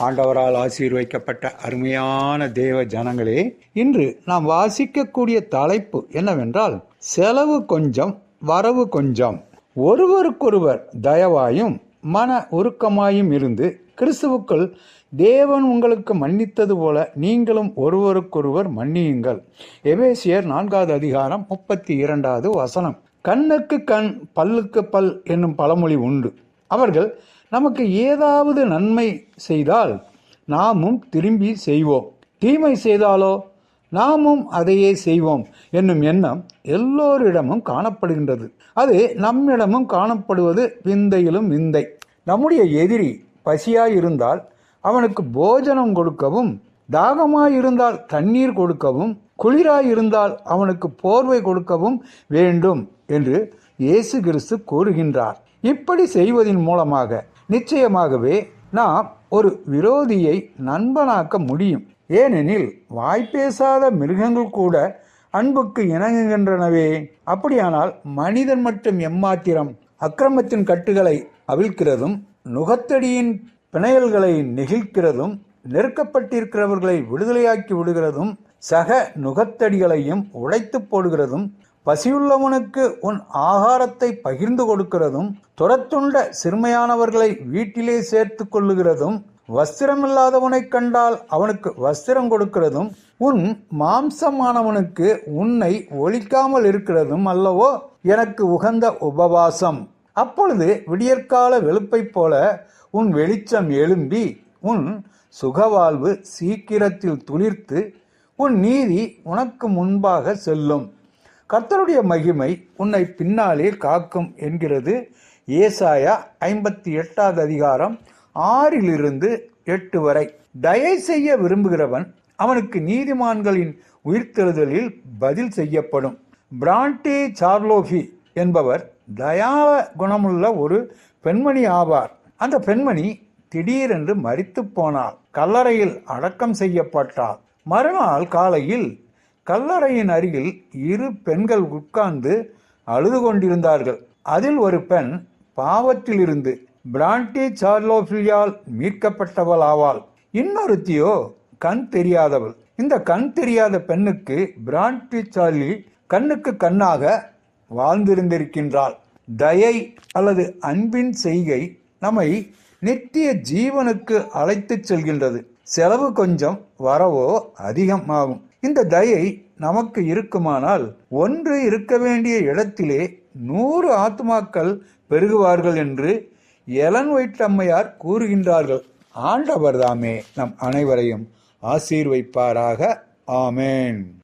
ஆண்டவரால் ஆசீர்வைக்கப்பட்ட அருமையான தேவ ஜனங்களே இன்று நாம் வாசிக்கக்கூடிய தலைப்பு என்னவென்றால் செலவு கொஞ்சம் வரவு கொஞ்சம். ஒருவருக்கொருவர் தயவாயும் மன உருக்கமாயும் இருந்து கிறிஸ்துவுக்குள் தேவன் உங்களுக்கு மன்னித்தது போல நீங்களும் ஒருவருக்கொருவர் மன்னியுங்கள். எபேசியர் நான்காவது அதிகாரம் முப்பத்தி இரண்டாவது வசனம். கண்ணுக்கு கண் பல்லுக்கு பல் என்னும் பழமொழி உண்டு. அவர்கள் நமக்கு ஏதாவது நன்மை செய்தால் நாமும் திரும்பி செய்வோம். தீமை செய்தாலோ நாமும் அதையே செய்வோம் என்னும் எண்ணம் எல்லோரிடமும் காணப்படுகின்றது. அது நம்மிடமும் காணப்படுவது விந்தையிலும் விந்தை. நம்முடைய எதிரி பசியாயிருந்தால் அவனுக்கு போஜனம் கொடுக்கவும் தாகமாயிருந்தால் தண்ணீர் கொடுக்கவும் குளிராயிருந்தால் அவனுக்கு போர்வை கொடுக்கவும் வேண்டும் என்று இயேசு கிறிஸ்து கூறுகின்றார். இப்படி செய்வதன் மூலமாக நிச்சயமாகவே நாம் ஒரு விரோதியை நண்பனாக்க முடியும். ஏனெனில் வாய்ப்பேசாத மிருகங்கள் கூட அன்புக்கு இணங்குகின்றனவே. அப்படியானால் மனிதன் மட்டும் எம்மாத்திரம் அக்கிரமத்தின் கட்டுகளை அவிழ்க்கிறதும் நுகத்தடியின் பிணையல்களை நெகிழ்க்கிறதும் நெருக்கப்பட்டிருக்கிறவர்களை விடுதலையாக்கி விடுகிறதும் சக நுகத்தடிகளையும் உடைத்து போடுகிறதும் பசியுள்ளவனுக்கு உன் ஆகாரத்தை பகிர்ந்து கொடுக்கிறதும் துரத்துண்ட சிறுமையானவர்களை வீட்டிலே சேர்த்து கொள்ளுகிறதும் வஸ்திரமில்லாதவனைக் கண்டால் அவனுக்கு வஸ்திரம் கொடுக்கிறதும் உன் மாம்சமானவனுக்கு உன்னை ஒழிக்காமல் இருக்கிறதும் அல்லவோ? எனக்கு உகந்த உபவாசம். அப்பொழுது விடியற்கால வெளுப்பை போல உன் வெளிச்சம் எழும்பி உன் சுகவாழ்வு சீக்கிரத்தில் துளிர்த்து உன் நீதி உனக்கு முன்பாக செல்லும். கர்த்தருடைய மகிமை உன்னை பின்னாலே காக்கும் என்கிறது ஏசாயா ஐம்பத்தி எட்டாவது அதிகாரம் ஆறிலிருந்து எட்டு வரை. தயை செய்ய விரும்புகிறவன் அவனுக்கு நீதிமான்களின் உயிர்த்தெழுதலில் பதில் செய்யப்படும். பிராண்டி சார்லோகி என்பவர் தயா குணமுள்ள ஒரு பெண்மணி ஆவார். அந்த பெண்மணி திடீரென்று மறித்து போனாள். கல்லறையில் அடக்கம் செய்யப்பட்டாள். மறுநாள் காலையில் கல்லறையின் அருகில் இரு பெண்கள் உட்கார்ந்து அழுது கொண்டிருந்தார்கள். அதில் ஒரு பெண் பாவத்திலிருந்து பிராண்டி சார்லோஃபிலியால் மீட்கப்பட்டவள் ஆவாள் இன்னொருத்தியோ கண் தெரியாதவள். இந்த கண் தெரியாத பெண்ணுக்கு பிராண்டி சார்லி கண்ணுக்கு கண்ணாக வாழ்ந்திருந்திருக்கின்றாள். தயை அல்லது அன்பின் செய்கை நம்மை நித்திய ஜீவனுக்கு அழைத்துச் செல்கின்றது. செலவு கொஞ்சம் வரவோ அதிகமாகும். இந்த தயை நமக்கு இருக்குமானால் ஒன்று இருக்க வேண்டிய இடத்திலே நூறு ஆத்மாக்கள் பெருகுவார்கள் என்று எலன் வைட்டம்மையார் கூறுகின்றார்கள். ஆண்டவர் தாமே நம் அனைவரையும் ஆசீர்வைப்பாராக. ஆமேன்.